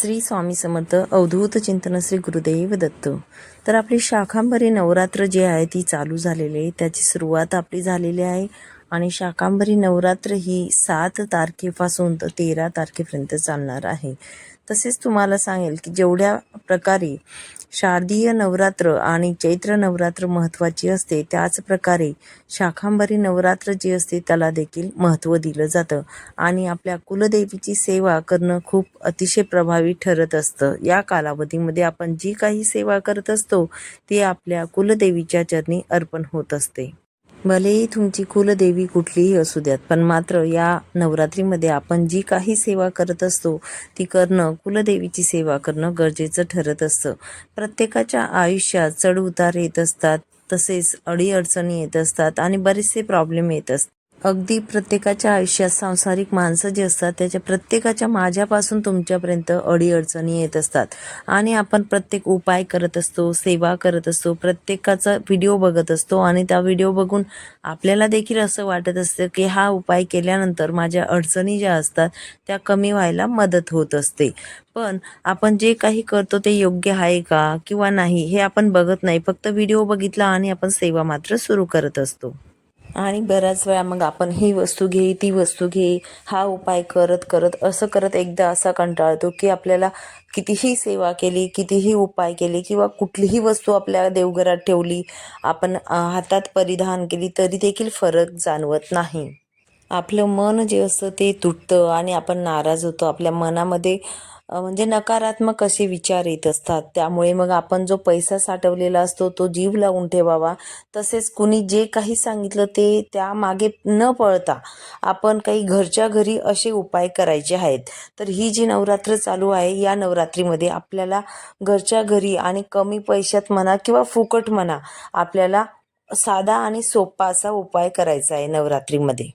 श्री स्वामी समर्थ अवधूत चिंतन श्री गुरुदेव दत्त. तर आपली शाखांबरी नवरात्र जे आहे ती चालू झालेली आहे. त्याची सुरुवात आपली झालेली आहे. आणि शाकांबरी नवरात्र ही सात तारखेपासून तर तेरा तारखेपर्यंत चालणार आहे. तसेच तुम्हाला सांगेल की जेवढ्या प्रकारे शारदीय नवरात्र आणि चैत्र नवरात्र महत्त्वाची असते. त्याच प्रकारे शाखांबरी नवरात्र जी असते त्याला देखील महत्त्व दिलं जातं. आणि आपल्या कुलदेवीची सेवा करणं खूप अतिशय प्रभावी ठरत असतं. या कालावधीमध्ये आपण जी काही सेवा करत असतो ती आपल्या कुलदेवीच्या चरणी अर्पण होत असते. भलेही तुमची कुलदेवी कुठलीही असू द्यात पण मात्र या नवरात्रीमध्ये आपण जी काही सेवा करत असतो ती करणं कुलदेवीची सेवा करणं गरजेचं ठरत असतं. प्रत्येकाच्या आयुष्यात चढ उतार येत असतात तसेच अडीअडचणी येत असतात आणि बरेचसे प्रॉब्लेम येत असतात. अगदी प्रत्येकाच्या आयुष्यात सांसारिक माणसं जी असतात त्याच्या प्रत्येकाच्या माझ्यापासून तुमच्यापर्यंत अडीअडचणी येत असतात. आणि आपण प्रत्येक उपाय करत असतो सेवा करत असतो प्रत्येकाचा व्हिडिओ बघत असतो आणि त्या व्हिडिओ बघून आपल्याला देखील असं वाटत असतं की हा उपाय केल्यानंतर माझ्या अडचणी ज्या असतात त्या कमी व्हायला मदत होत असते. पण आपण जे काही करतो ते योग्य आहे का किंवा नाही हे आपण बघत नाही. फक्त व्हिडिओ बघितला आणि आपण सेवा मात्र सुरू करत असतो. आणि बऱ्याच वेळा मग आपण ही वस्तू घे ती वस्तू घे हा उपाय करत करत असं करत एकदा असा कंटाळतो की आपल्याला कितीही सेवा केली कितीही उपाय केले किंवा कुठलीही वस्तू आपल्या देवघरात ठेवली आपण हातात परिधान केली तरी देखील फरक जाणवत नाही. आपलं मन जे असतं ते तुटतं आणि आपण नाराज होतो. आपल्या मनामध्ये म्हणजे नकारात्मक असे विचार येत असतात. त्यामुळे मग आपण जो पैसा साठवलेला असतो तो जीव लावून ठेवावा. तसेच कुणी जे काही सांगितलं ते त्यामागे न पळता आपण काही घरच्या घरी असे उपाय करायचे आहेत. तर ही जी नवरात्र चालू आहे या नवरात्रीमध्ये आपल्याला घरच्या घरी आणि कमी पैशात म्हणा किंवा फुकट म्हणा आपल्याला साधा आणि सोपा असा उपाय करायचा आहे नवरात्रीमध्ये.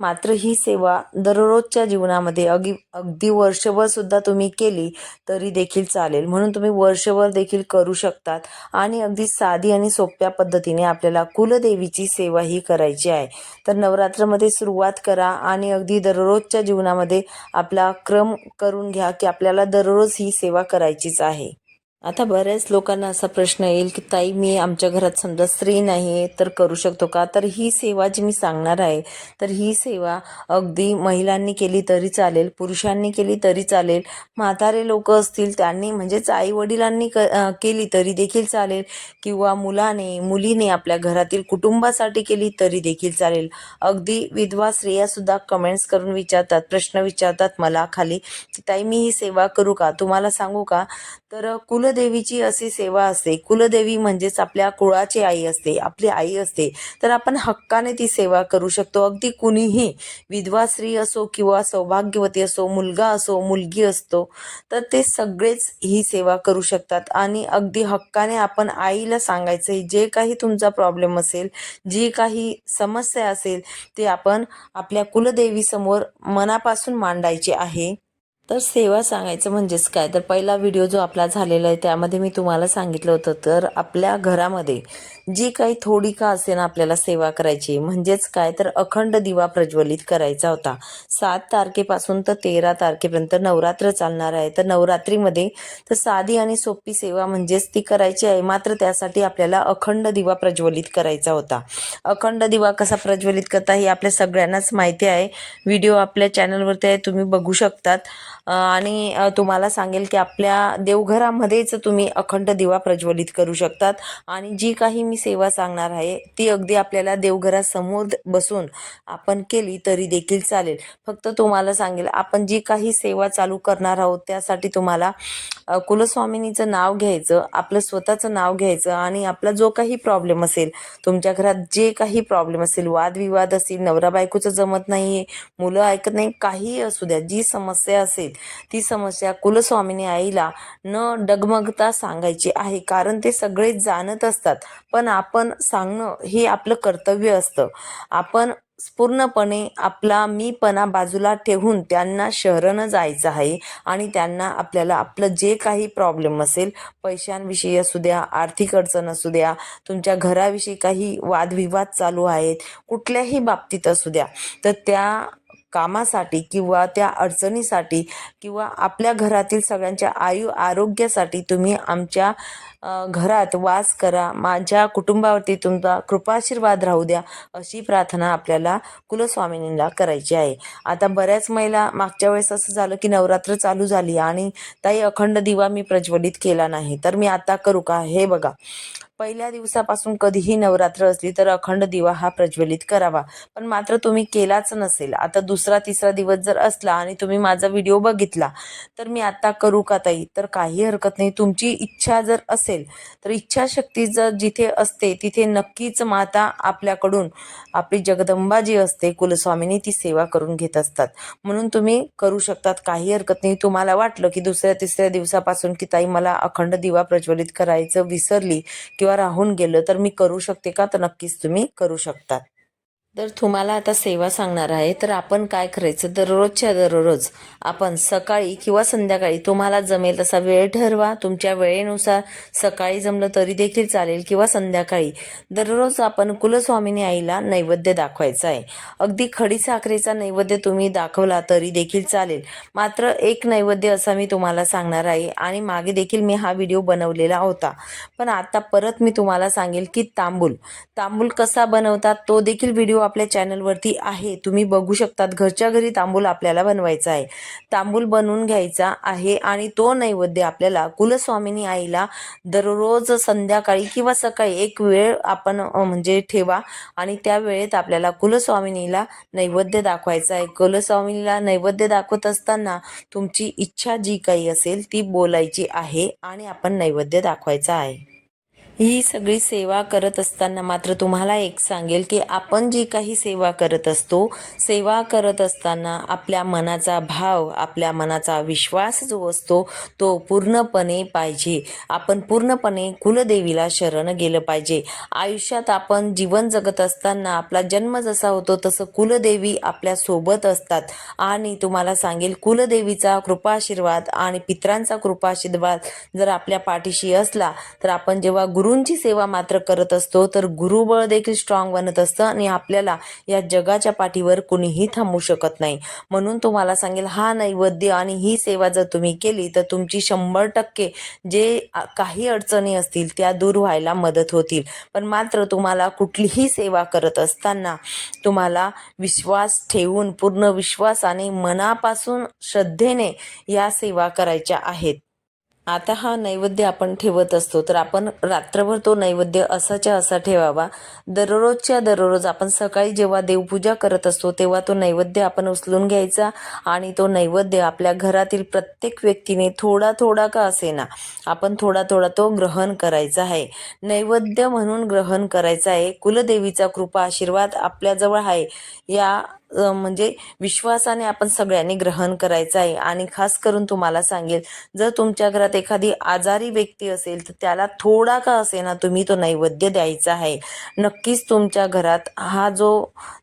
मात्र ही सेवा दररोजच्या जीवनामध्ये अगदी अगदी वर्षभर सुद्धा तुम्ही केली तरी देखील चालेल. म्हणून तुम्ही वर्षभर देखील करू शकतात आणि अगदी साधी आणि सोप्या पद्धतीने आपल्याला कुलदेवीची सेवा ही करायची आहे. तर नवरात्रमध्ये सुरुवात करा आणि अगदी दररोजच्या जीवनामध्ये आपला क्रम करून घ्या की आपल्याला दररोज ही सेवा करायचीच आहे. आता बऱ्याच लोकांना असा प्रश्न येईल की ताई मी आमच्या घरात समजा स्त्री नाही आहे तर करू शकतो का? तर ही सेवा जी मी सांगणार आहे तर ही सेवा अगदी महिलांनी केली तरी चालेल पुरुषांनी केली तरी चालेल म्हातारे लोक असतील त्यांनी म्हणजेच आई वडिलांनी क केली तरी देखील चालेल किंवा मुलाने मुलीने आपल्या घरातील कुटुंबासाठी केली तरी देखील चालेल. अगदी विधवा स्त्रियासुद्धा कमेंट्स करून विचारतात प्रश्न विचारतात मला खाली की ताई मी ही सेवा करू का? तुम्हाला सांगू का? तर कुल कुलदेवीची अशी सेवा असते. कुलदेवी म्हणजेच आपल्या कुळाची आई असते आपली आई असते. तर आपण हक्काने ती सेवा करू शकतो. अगदी कुणीही विधवा स्त्री असो किंवा सौभाग्यवती असो मुलगा असो मुलगी असतो तर ते सगळेच ही सेवा करू शकतात. आणि अगदी हक्काने आपण आईला सांगायचं जे काही तुमचा प्रॉब्लेम असेल जी काही समस्या असेल ते आपण आपल्या कुलदेवीसमोर मनापासून मांडायचे आहे. तर सेवा सांगायचं म्हणजेच काय? तर पहिला व्हिडिओ जो आपला झालेला आहे त्यामध्ये मी तुम्हाला सांगितलं होतं. तर आपल्या घरामध्ये जी काही थोडी का असे ना आपल्याला सेवा करायची म्हणजेच काय? तर अखंड दिवा प्रज्वलित करायचा होता. सात तारखेपासून तर तेरा तारखेपर्यंत नवरात्र चालणार आहे. तर नवरात्रीमध्ये तर साधी आणि सोपी सेवा म्हणजेच ती करायची आहे. मात्र त्यासाठी आपल्याला अखंड दिवा प्रज्वलित करायचा होता. अखंड दिवा कसा प्रज्वलित करता हे आपल्या सगळ्यांनाच माहिती आहे. व्हिडिओ आपल्या चॅनलवरती आहे तुम्ही बघू शकतात. आणि तुम्हाला सांगेल की आपल्या देवघरामध्येच तुम्ही अखंड दिवा प्रज्वलित करू शकतात. आणि जी काही मी सेवा सांगणार आहे ती अगदी आपल्याला देवघरासमोर बसून आपण केली तरी देखील चालेल. फक्त तुम्हाला सांगेल आपण जी काही सेवा चालू करणार आहोत त्यासाठी तुम्हाला कुलस्वामिनीचं नाव घ्यायचं आपलं स्वतःचं नाव घ्यायचं आणि आपला जो काही प्रॉब्लेम असेल तुमच्या घरात जे काही प्रॉब्लेम असेल वादविवाद असेल नवरा बायकोचं जमत नाही मुलं ऐकत नाही काहीही असू द्या जी समस्या असेल ती समस्या कुलस्वामिनी आईला न डगमगता सांगायची आहे. कारण ते सगळे जाणत असतात. पण आपण सांगणं हे आपलं कर्तव्य असतं. आपण पूर्णपणे आपला मीपणा बाजूला ठेवून त्यांना शहरानं जायचं आहे आणि त्यांना आपल्याला आपलं जे काही प्रॉब्लेम असेल पैशांविषयी असू द्या आर्थिक अडचण असू द्या तुमच्या घराविषयी काही वादविवाद चालू आहेत कुठल्याही बाबतीत असू द्या तर त्या कामासाठी किंवा त्या अडचणीसाठी किंवा आपल्या घरातील सगळ्यांच्या आयु आरोग्यासाठी तुम्ही आमच्या घरात वास करा. माझ्या कुटुंबावरती तुमचा कृपाशीर्वाद राहू द्या अशी प्रार्थना आपल्याला कुलस्वामिनीला करायची आहे. आता बऱ्याच महिला मागच्या वेळेस असं झालं की नवरात्र चालू झाली आणि ताई अखंड दिवा मी प्रज्वलित केला नाही. तर मी आता करू का? हे बघा. पहिल्या दिवसापासून कधीही नवरात्र असली तर अखंड दिवा हा प्रज्वलित करावा. पण मात्र तुम्ही केलाच नसेल. आता दुसरा तिसरा दिवस जर असला आणि तुम्ही माझा व्हिडिओ बघितला तर मी आता करू का ताई? तर काही हरकत नाही. तुमची इच्छा जर असेल तर इच्छाशक्ती जर जिथे असते तिथे नक्कीच माता आपल्याकडून आपली जगदंबा जी असते कुलस्वामीनी ती सेवा करून घेत असतात. म्हणून तुम्ही करू शकतात. काही हरकत नाही. तुम्हाला वाटलं की दुसऱ्या तिसऱ्या दिवसापासून की ताई मला अखंड दिवा प्रज्वलित करायचं विसरली किंवा राहून गेलं तर मी करू शकते का? तर नक्कीच तुम्ही करू शकतात. तर तुम्हाला आता सेवा सांगणार आहे तर आपण काय करायचं? दररोजच्या दररोज आपण सकाळी किंवा संध्याकाळी तुम्हाला जमेल तसा वेळ ठरवा. तुमच्या वेळेनुसार सकाळी जमलं तरी देखील चालेल किंवा संध्याकाळी. दररोज आपण कुलस्वामिनी आईला नैवेद्य दाखवायचा आहे. अगदी खडी साखरेचा नैवेद्य तुम्ही दाखवला तरी देखील चालेल. मात्र एक नैवेद्य असा मी तुम्हाला सांगणार आहे आणि मागे देखील मी हा व्हिडिओ बनवलेला होता. पण आता परत मी तुम्हाला सांगेल की तांबूल. तांबूल कसा बनवतात तो देखील व्हिडिओ आपल्या चॅनलवरती आहे. तुम्ही बघू शकतात घरच्या घरी तांबूल आपल्याला बनवायचा आहे. तांबूल बनवून घ्यायचा आहे आणि तो नैवेद्य आपल्याला कुलस्वामिनी आईला दररोज संध्याकाळी किंवा सकाळी एक वेळ आपण म्हणजे ठेवा आणि त्या वेळेत आपल्याला कुलस्वामिनीला नैवेद्य दाखवायचा आहे. कुलस्वामिनीला नैवेद्य दाखवत असताना तुमची इच्छा जी काही असेल ती बोलायची आहे आणि आपण नैवेद्य दाखवायचा आहे. ही सगळी सेवा करत असताना मात्र तुम्हाला एक सांगेल की आपण जी काही सेवा करत असतो सेवा करत असताना आपल्या मनाचा भाव आपल्या मनाचा विश्वास जो असतो तो पूर्णपणे पाहिजे. आपण पूर्णपणे कुलदेवीला शरण गेलं पाहिजे. आयुष्यात आपण जीवन जगत असताना आपला जन्म जसा होतो तसं कुलदेवी आपल्यासोबत असतात. आणि तुम्हाला सांगेल कुलदेवीचा कृपाशीर्वाद आणि पित्रांचा कृपाशीर्वाद जर आपल्या पाठीशी असला तर आपण जेव्हा गुरु गुरूंची सेवा मात्र करत असतो तर गुरुबळ देखील स्ट्रॉंग बनत असतं आणि आपल्याला या जगाच्या पाठीवर कुणीही थांबू शकत नाही. म्हणून तुम्हाला सांगेल हा नैवेद्य आणि ही सेवा जर तुम्ही केली तर तुमची शंभर टक्के जे काही अडचणी असतील त्या दूर व्हायला मदत होतील. पण मात्र तुम्हाला कुठलीही सेवा करत असताना तुम्हाला विश्वास ठेवून पूर्ण विश्वासाने मनापासून श्रद्धेने या सेवा करायच्या आहेत. आता हा नैवेद्य आपण ठेवत असतो तर आपण रात्रभर तो नैवेद्य असाच्या असा ठेवावा. दररोजच्या दररोज आपण सकाळी जेव्हा देवपूजा करत असतो तेव्हा तो नैवेद्य आपण उचलून घ्यायचा आणि तो नैवेद्य आपल्या घरातील प्रत्येक व्यक्तीने थोडा थोडा का असेना आपण थोडा थोडा तो ग्रहण करायचा आहे. नैवेद्य म्हणून ग्रहण करायचा आहे. कुलदेवीचा कृपा आशीर्वाद आपल्याजवळ आहे. या म्हणजे विश्वासाने आपण सगळ्यांनी ग्रहण करायचं आहे. आणि खास करून तुम्हाला सांगेल जर तुमच्या घरात एखादी आजारी व्यक्ती असेल तर त्याला थोडा का असेना तुम्ही तो नैवेद्य द्यायचा आहे. नक्कीच तुमच्या घरात हा जो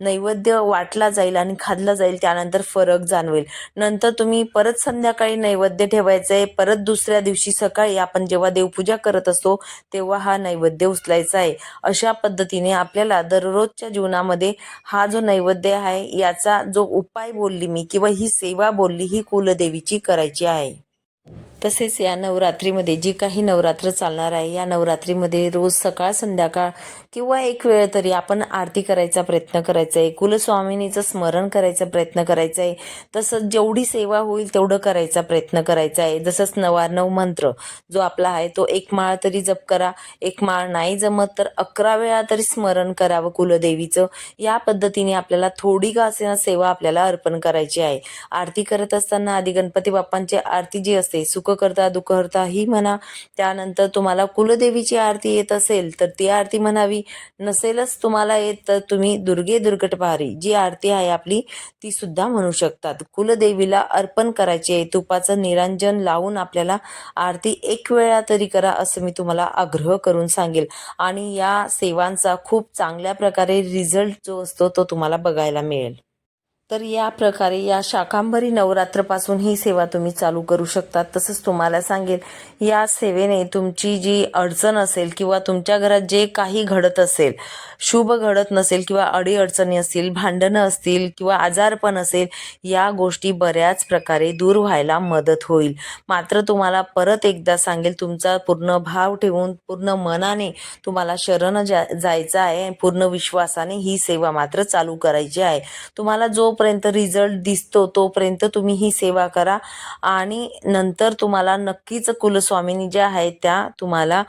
नैवेद्य वाटला जाईल आणि खाल्ला जाईल त्यानंतर फरक जाणवेल. नंतर तुम्ही परत संध्याकाळी नैवेद्य ठेवायचं आहे. परत दुसऱ्या दिवशी सकाळी आपण जेव्हा देवपूजा करत असतो तेव्हा हा नैवेद्य उचलायचा आहे. अशा पद्धतीने आपल्याला दररोजच्या जीवनामध्ये हा जो नैवेद्य आहे याचा जो उपाय बोलली मी किंवा ही सेवा बोलली ही कुलदेवीची करायची आहे. तसेच या नवरात्रीमध्ये जी काही नवरात्र चालणार आहे या नवरात्रीमध्ये रोज सकाळ संध्याकाळ किंवा एक वेळ तरी आपण आरती करायचा प्रयत्न करायचा आहे कुलस्वामिनीचं स्मरण करायचा प्रयत्न करायचा आहे तसंच जेवढी सेवा होईल तेवढं करायचा प्रयत्न करायचा आहे. जसंच नवार्णव मंत्र जो आपला आहे तो एक माळ तरी जप करा एक माळ नाही जमत तर अकरा वेळा तरी स्मरण करावं कुलदेवीचं. या पद्धतीने आपल्याला थोडी का असेना सेवा आपल्याला अर्पण करायची आहे. आरती करत असताना आधी गणपती बाप्पांची आरती जी असते सुख करता दुःख हरता ही म्हणा. त्यानंतर तुम्हाला कुलदेवीची आरती येत असेल तर ती आरती म्हणावी. नसेलच तुम्हाला येत तर तुम्ही दुर्गे दुर्गटपहारी जी आरती आहे आपली ती सुद्धा म्हणू शकतात. कुलदेवीला अर्पण करायची आहे तुपाचं निरांजन लावून आपल्याला आरती एक वेळा तरी करा असं मी तुम्हाला आग्रह करून सांगेल. आणि या सेवांचा खूप चांगल्या प्रकारे रिझल्ट जो असतो तो तुम्हाला बघायला मिळेल. तर या प्रकारे या शाकांबरी नवरात्रपासून ही सेवा तुम्ही चालू करू शकता तसंच तुम्हाला सांगेल या सेवेने तुमची जी अडचण असेल किंवा तुमच्या घरात जे काही घडत असेल शुभ घडत नसेल किंवा अडीअडचणी असतील भांडणं असतील किंवा आजारपण असेल या गोष्टी बऱ्याच प्रकारे दूर व्हायला मदत होईल. मात्र तुम्हाला परत एकदा सांगेल तुमचा पूर्ण भाव ठेवून पूर्ण मनाने तुम्हाला शरण जा जायचं आहे. पूर्ण विश्वासाने ही सेवा मात्र चालू करायची आहे. तुम्हाला जो जोपर्यंत रिझल्ट दिसतो तोपर्यंत तुम्ही ही सेवा करा. आणि नंतर तुम्हाला नक्कीच कुलस्वामिनी ज्या आहेत त्या तुम्हाला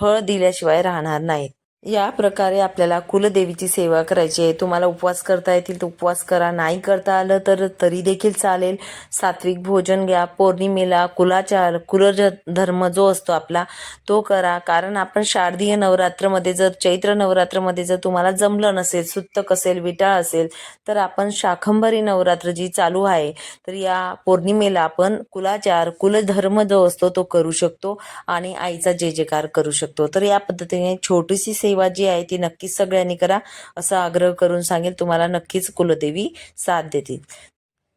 फळ दिल्याशिवाय राहणार नाहीत. या प्रकारे आपल्याला कुलदेवीची सेवा करायची आहे. तुम्हाला उपवास करता येतील तर उपवास करा. नाही करता आलं तर तरी देखील चालेल. सात्विक भोजन घ्या पौर्णिमेला कुलाचार कुल धर्म जो असतो आपला तो करा. कारण आपण शारदीय नवरात्रमध्ये जर चैत्र नवरात्रमध्ये जर तुम्हाला जमलं नसेल सुत्तक असेल विटाळ असेल तर आपण शाखंभरी नवरात्र जी चालू आहे तर या पौर्णिमेला आपण कुलाचार कुलधर्म जो असतो तो करू शकतो आणि आईचा जे जयकार करू शकतो. तर या पद्धतीने छोटीशी सेवा जी आहे ती नक्कीच सगळ्यांनी करा असा आग्रह करून सांगेल. तुम्हाला नक्कीच कुलदेवी साथ देतील.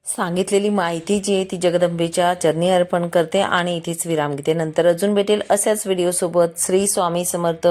सांगितलेली माहिती जी आहे ती जगदंबेच्या चरणी अर्पण करते आणि इथेच विराम घेते. नंतर अजून भेटेल अशाच व्हिडिओसोबत श्री स्वामी समर्थ.